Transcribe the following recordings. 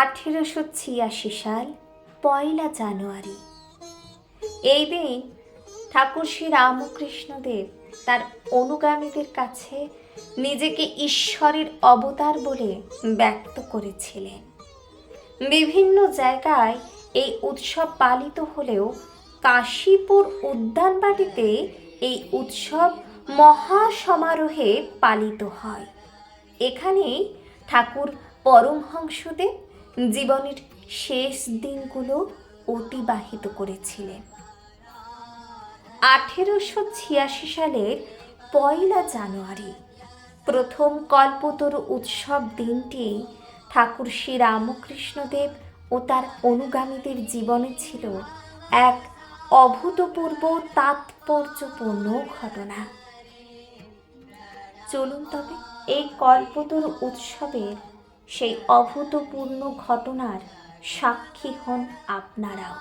আঠেরোশো ছিয়াশি সাল, পয়লা জানুয়ারি। এই দিন ঠাকুর শ্রী রামকৃষ্ণদেব তার অনুগামীদের কাছে নিজেকে ঈশ্বরের অবতার বলে ব্যক্ত করেছিলেন। বিভিন্ন জায়গায় এই উৎসব পালিত হলেও কাশীপুর উদ্যানবাটিতে এই উৎসব মহা সমারোহে পালিত হয়। এখানেই ঠাকুর পরমহংসদেব জীবনের শেষ দিনগুলো অতিবাহিত করেছিলেন আঠেরোশো ছিয়াশি সালের পয়লা জানুয়ারি, প্রথম কল্পতরু উৎসব দিনটি ঠাকুর শ্রী রামকৃষ্ণদেব ও তার অনুগামীদের জীবনে ছিল এক অভূতপূর্ব তাৎপর্যপূর্ণ ঘটনা। চলুন তবে এই কল্পতরু উৎসবের সেই অভূতপূর্ণ ঘটনার সাক্ষী হন আপনারাও।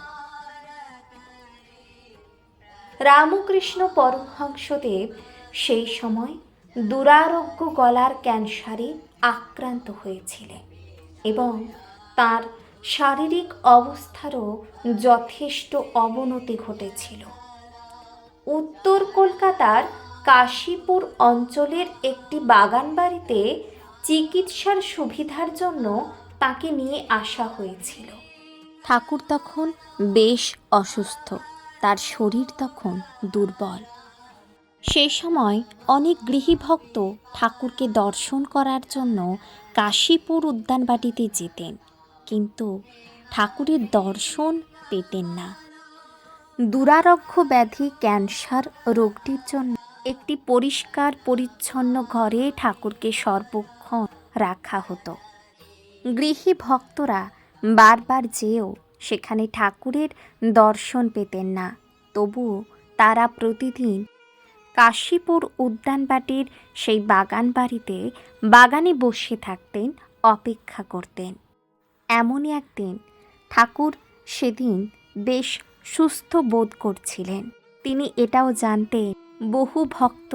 রামকৃষ্ণ পরমহংসদেব সেই সময় দুরারোগ্য গলার ক্যান্সারে আক্রান্ত হয়েছিলেন এবং তার শারীরিক অবস্থারও যথেষ্ট অবনতি ঘটেছিল। উত্তর কলকাতার কাশীপুর অঞ্চলের একটি বাগান বাড়িতে চিকিৎসার সুবিধার জন্য তাকে নিয়ে আসা হয়েছিল। ঠাকুর তখন বেশ অসুস্থ, তার শরীর তখন দুর্বল। সেই সময় অনেক গৃহীভক্ত ঠাকুরকে দর্শন করার জন্য কাশীপুর উদ্যানবাটিতে যেতেন, কিন্তু ঠাকুরের দর্শন পেতেন না। দুরারোগ্য ব্যাধি ক্যান্সার রোগটির জন্য একটি পরিষ্কার পরিচ্ছন্ন ঘরে ঠাকুরকে সর্বক্ষণ রাখা হতো। গৃহী ভক্তরা বারবার যেও সেখানে ঠাকুরের দর্শন পেতেন না, তবুও তারা প্রতিদিন কাশীপুর উদ্যানবাটির সেই বাগান বাড়িতে বাগানে বসে থাকতেন, অপেক্ষা করতেন। এমনই একদিন ঠাকুর সেদিন বেশ সুস্থ বোধ করছিলেন। তিনি এটাও জানতেন, বহু ভক্ত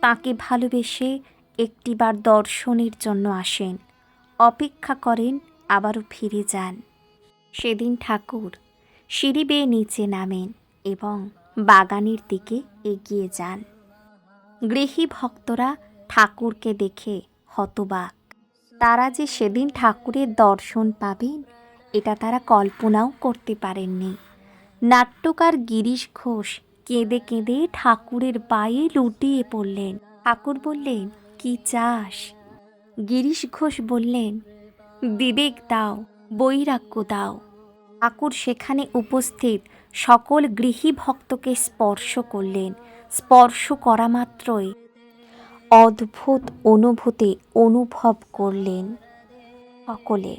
তাকে ভালোবেসে একটিবার দর্শনের জন্য আসেন। অপেক্ষা করেন, আবারও ফিরে যান। সেদিন ঠাকুর সিঁড়ি বেয়ে নিচে নামেন এবং বাগানের দিকে এগিয়ে যান। গৃহী ভক্তরা ঠাকুরকে দেখে হতবাক। তারা যে সেদিন ঠাকুরের দর্শন পাবেন, এটা তারা কল্পনাও করতে পারেননি। নাট্যকার গিরিশ ঘোষ কেঁদে কেঁদে ঠাকুরের পায়ে লুটিয়ে পড়লেন। ঠাকুর বললেন কি চাস? গিরিশ ঘোষ বললেন, বিবেক দাও, বৈরাগ্য দাও। ঠাকুর সেখানে উপস্থিত সকল গৃহী ভক্তকে স্পর্শ করলেন। স্পর্শ করা মাত্রই অদ্ভুত অনুভূতি অনুভব করলেন সকলে।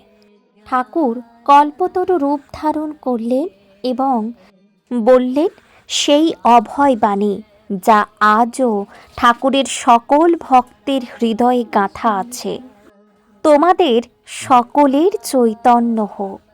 ঠাকুর কল্পতরু রূপ ধারণ করলেন এবং বললেন, সেই অভয় বাণী যা আজও ঠাকুরের সকল ভক্তের হৃদয়ে গাঁথা আছে। তোমাদের সকলের চৈতন্য হোক।